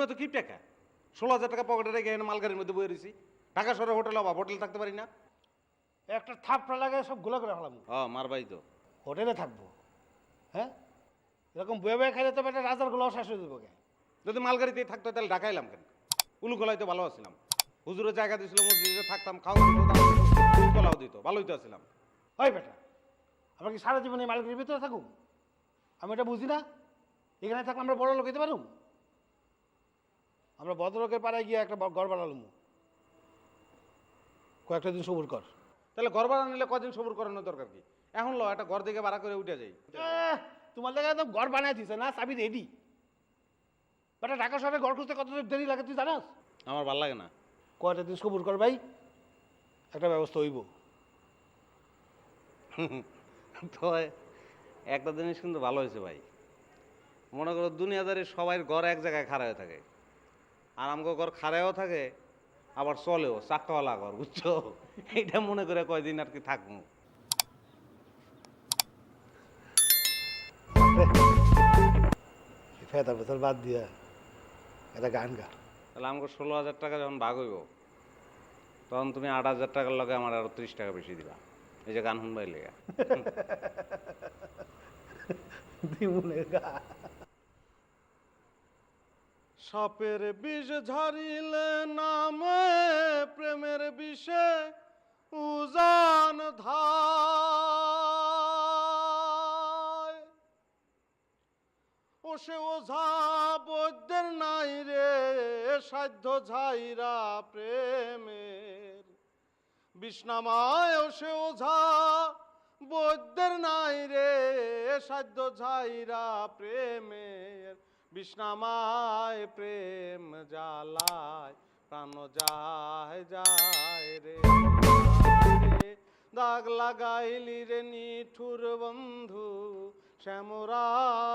তুমি তো কি টাকা? ষোলো হাজার টাকা পকেটে রেখে এখানে মালগাড়ির মধ্যে বয়ে রয়েছি। ঢাকা শহরে হোটেল অভাব হোটেল থাকতে পারি না। একটা থাপটা লাগে সব গোলা করে ফেলাম ও মারবাই তো। হোটেলে থাকব। হ্যাঁ? এরকম বয়ে বয়ে খাইলে তো একটা রাজার গোলাও শেষ হয়ে যাব কে যদি মালগাড়িতেই থাকতো তাহলে ঢাকা এলাম কেন? উলুকলায় তো ভালো আছিলাম। হুজুরের জায়গা দিয়েছিল মসজিদে থাকতাম খাওয়া দিত উলুকলাও ভালোই তো আছিলাম। ওই বেটা আমরা কি সারা জীবন মালিকের ভিতরে থাকুক আমি এটা বুঝি না? এখানে থাকলে আমরা বড় লোক হইতে পারুম? আমরা ভদ্রলোকের পাড়ায় গিয়ে একটা ঘর বানালাম। কয়েকটা দিন সবুর কর। তাহলে ঘর ভাড়া নিলে কদিন সবুর করানোর দরকার কি? এখন লো একটা ঘর দিকে ভাড়া করে উঠে যাই। তোমার লেগে তো ঘর বানাই দিছে না? চাবি রেডি বেটা ঢাকা শহরে ঘর খুঁজতে কত দেরি লাগে তুই জানাস? আমার ভালো লাগে না। কয়টা দিন সবুর কর ভাই? একটা ব্যবস্থা হইব। তো একটা জিনিস কিন্তু ভালো হয়েছে ভাই। মনে করো দুনিয়াদারি সবাই ঘর এক জায়গায় খাড়া হয়ে থাকে। আর আমাকে ঘর খাড়াও থাকে আবার চলেও চাক্কাওয়ালা ঘর বুঝছ? এইটা মনে করে কয়দিন আর কি থাকব। ফেতা ফেতার বাদ দিয়া একটা গান গা। তাহলে আমাকে ষোলো হাজার টাকা যখন ভাগ হইব তখন তুমি আট হাজার টাকার লগে আমার আরও ত্রিশ টাকা বেশি দিবা। এই যে গান শুনবাই লেগা। দিমুনের গা। সাপের বিষ ঝারিলে নামে প্রেমের বিষে উজান ধায়। ও সে ওঝা বৈদ্যের নাই রে, সাধ্য ঝাইরা প্রেমের। বিষ্ণামায় ও সে ওঝা বৈদ্যের নাই রে, সাধ্য ঝাইরা প্রেমের। বিষ্ণামায় প্রেম জালায় প্রাণ যায় যায় রে। দাগ লাগাইলি রে নিঠুর বন্ধু শ্যামরায়